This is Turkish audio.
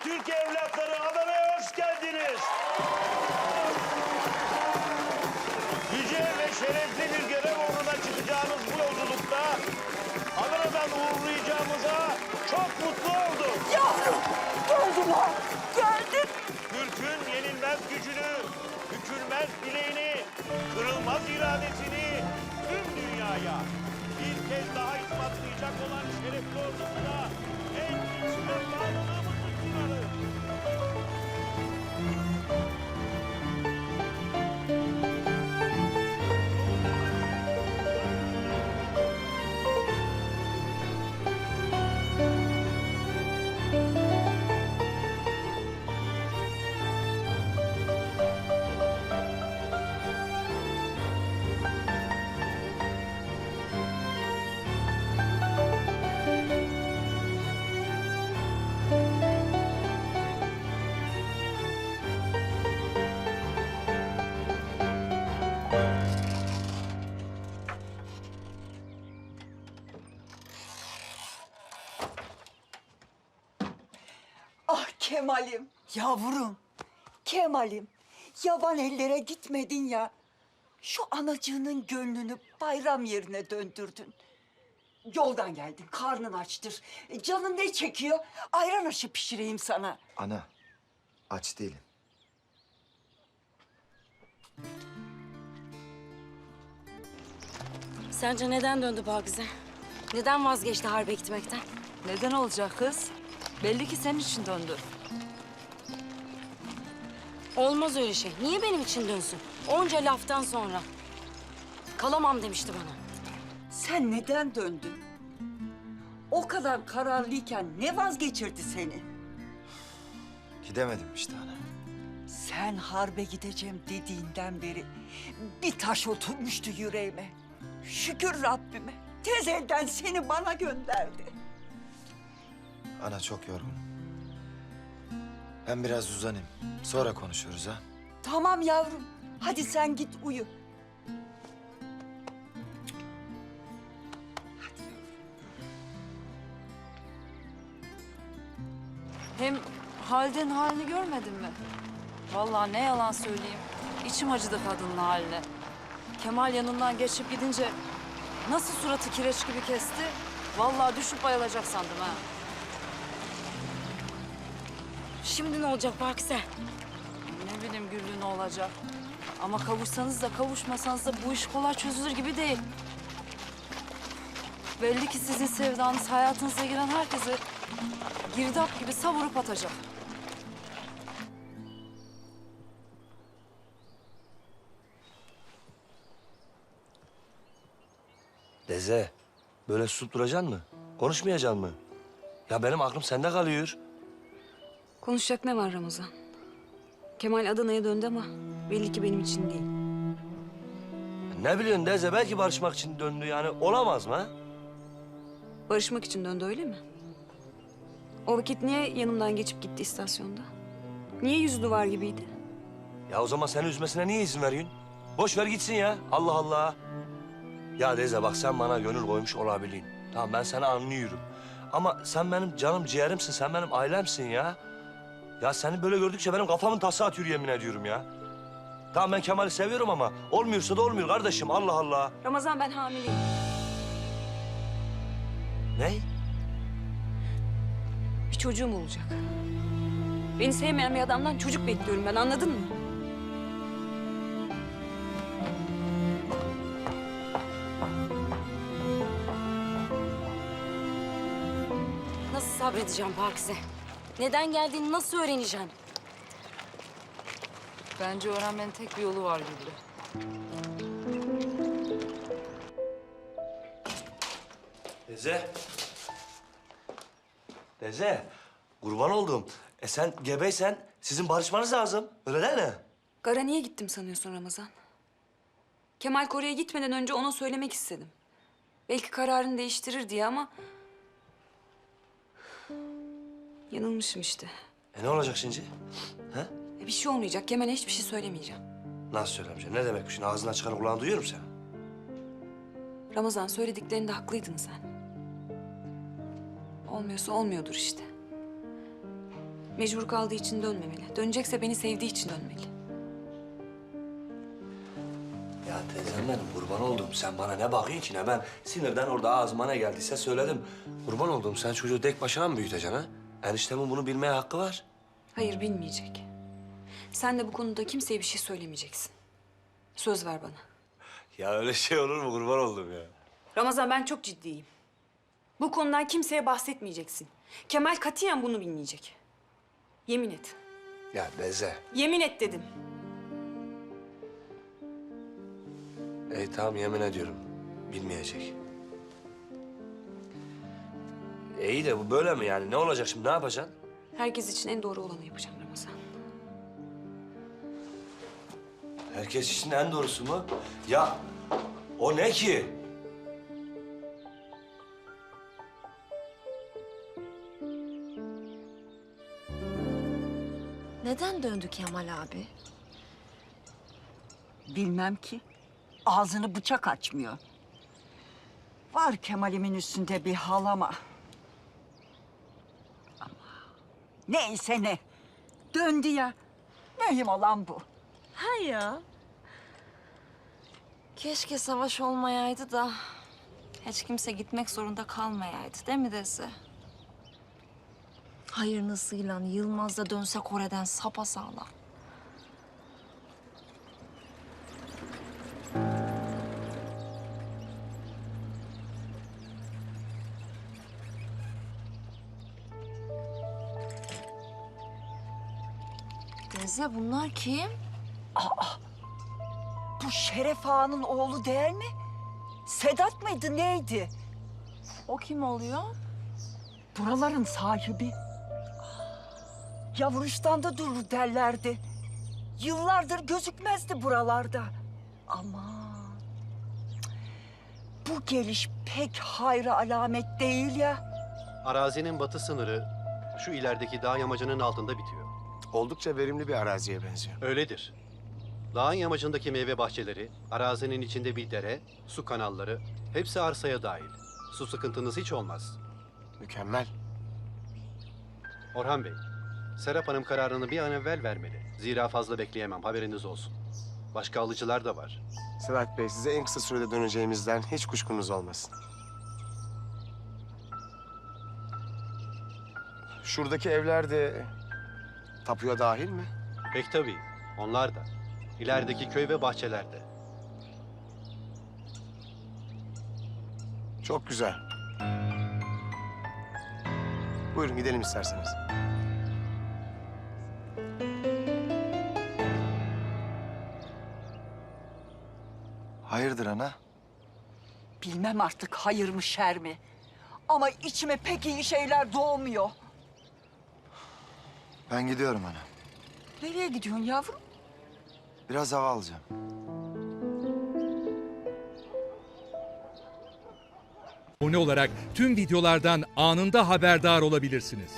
Türk evlatları Adana'ya hoş geldiniz. Yüce ve şerefli bir görev uğruna çıkacağınız bu yolculukta Adana'dan uğurlayacağımıza çok mutlu oldum. Yavrum geldiler. Geldin. Türk'ün yenilmez gücünü, bükülmez dileğini, kırılmaz iradesini tüm dünyaya bir kez daha ispatlayacak olan şerefli ordumuza Kemal'im. Yavrum. Kemal'im. Yaban ellere gitmedin ya. Şu anacığının gönlünü bayram yerine döndürdün. Yoldan geldin, karnın açtır. E, Canın ne çekiyor? Ayran aşı pişireyim sana. Ana, aç değilim. Sence neden döndü Pakize? Neden vazgeçti harbe gitmekten? Neden olacak kız? Belli ki senin için döndü. Olmaz öyle şey. Niye benim için dönsün? Onca laftan sonra. Kalamam demişti bana. Sen neden döndün? O kadar kararlıyken ne vazgeçirdi seni? Gidemedim işte ana. Sen harbe gideceğim dediğinden beri bir taş oturmuştu yüreğime. Şükür Rabbime. Tez elden seni bana gönderdi. Ana çok yorgunum. Ben biraz uzanayım. Sonra konuşuruz ha. Tamam yavrum. Hadi sen git uyu. Hem Halide'nin halini görmedin mi? Vallahi ne yalan söyleyeyim. İçim acıdı kadının haline. Kemal yanından geçip gidince nasıl suratı kireç gibi kesti. Vallahi düşüp bayılacak sandım ha. Şimdi ne olacak Pakize? Ne bileyim Güllü ne olacak. Ama kavuşsanız da kavuşmasanız da bu iş kolay çözülür gibi değil. Belli ki sizin sevdanız hayatınıza giren herkesi girdap gibi savurup atacak. Deze, böyle susup duracaksın mı? Konuşmayacaksın mı? Ya benim aklım sende kalıyor. Konuşacak ne var Ramazan? Kemal Adana'ya döndü ama belli ki benim için değil. Ne biliyorsun Deze, belki barışmak için döndü yani. Olamaz mı? ha? Barışmak için döndü öyle mi? O vakit niye yanımdan geçip gitti istasyonda? Niye yüzü duvar gibiydi? Ya o zaman seni üzmesine niye izin veriyorsun? Boş ver gitsin ya. Allah Allah. Ya Deze bak sen bana gönül koymuş olabilin. Tamam ben seni anlıyorum. Ama sen benim canım ciğerimsin, sen benim ailemsin ya. Ya seni böyle gördükçe benim kafamın tası atıyor yemin ediyorum ya. Tamam ben Kemal'i seviyorum ama olmuyorsa da olmuyor kardeşim Allah Allah. Ramazan ben hamileyim. Ne? Bir çocuğum olacak. Beni sevmeyen bir adamdan çocuk bekliyorum ben anladın mı? Nasıl sabredeceğim Pakize? Neden geldiğini nasıl öğreneceğim? Bence öğrenmenin tek bir yolu var Güllü. Deze. Deze, kurban oldum. E sen gebeysen sizin barışmanız lazım. Öyle değil mi? Gara niye gittim sanıyorsun Ramazan? Kemal Kore'ye gitmeden önce ona söylemek istedim. Belki kararını değiştirir diye ama... Yanılmışım işte. E ne olacak şimdi? Ha? E, Bir şey olmayacak. Kemal'e hiçbir şey söylemeyeceğim. Nasıl söylemeyeceğim? Ne demek bu şimdi? Ağzından çıkan kulağını duyuyorum sen. Ramazan söylediklerinde haklıydın sen. Olmuyorsa olmuyordur işte. Mecbur kaldığı için dönmemeli. Dönecekse beni sevdiği için dönmeli. Ya teyzem benim kurban oldum. Sen bana ne bakıyorsun ki ne ben sinirden orada ağzıma ne geldiyse söyledim. Kurban oldum. Sen çocuğu tek başına mı büyüteceksin ha? Eniştemin bunu bilmeye hakkı var. Hayır bilmeyecek. Sen de bu konuda kimseye bir şey söylemeyeceksin. Söz ver bana. Ya öyle şey olur mu kurban oldum ya. Ramazan ben çok ciddiyim. Bu konudan kimseye bahsetmeyeceksin. Kemal katiyen bunu bilmeyecek. Yemin et. Ya Deze. Yemin et dedim. Ey tamam yemin ediyorum. Bilmeyecek. İyi de bu böyle mi yani? Ne olacak şimdi? Ne yapacaksın? Herkes için en doğru olanı yapacağım Ramazan. Herkes için en doğrusu mu? Ya o ne ki? Neden döndü Kemal abi? Bilmem ki. Ağzını bıçak açmıyor. Var Kemal'imin üstünde bir halama. Ama neyse ne. Döndü ya. Mühim olan bu. Ha ya. Keşke savaş olmayaydı da hiç kimse gitmek zorunda kalmayaydı değil mi Desi? Hayırlısıyla Yılmaz da dönse Kore'den sapasağlam. Deze bunlar kim? Bu Şeref Ağa'nın oğlu değil mi? Sedat mıydı neydi? O kim oluyor? Buraların sahibi. Yavrustan'da durur derlerdi. Yıllardır gözükmezdi buralarda. Aman. Bu geliş pek hayra alamet değil ya. Arazinin batı sınırı şu ilerideki dağ yamacının altında bitiyor. Oldukça verimli bir araziye benziyor. Öyledir. Dağın yamacındaki meyve bahçeleri, arazinin içinde bir dere, su kanalları hepsi arsaya dahil. Su sıkıntınız hiç olmaz. Mükemmel. Orhan Bey, Serap Hanım kararını bir an evvel vermeli. Zira fazla bekleyemem, haberiniz olsun. Başka alıcılar da var. Sedat Bey size en kısa sürede döneceğimizden hiç kuşkunuz olmasın. Şuradaki evler de tapuya dahil mi? Pek tabii, onlar da. İlerideki köy ve bahçelerde. Çok güzel. Buyurun gidelim isterseniz. Hayırdır ana? Bilmem artık hayır mı şer mi. Ama içime pek iyi şeyler doğmuyor. Ben gidiyorum ana. Nereye gidiyorsun yavrum? Biraz hava alacağım. abone olarak tüm videolardan anında haberdar olabilirsiniz.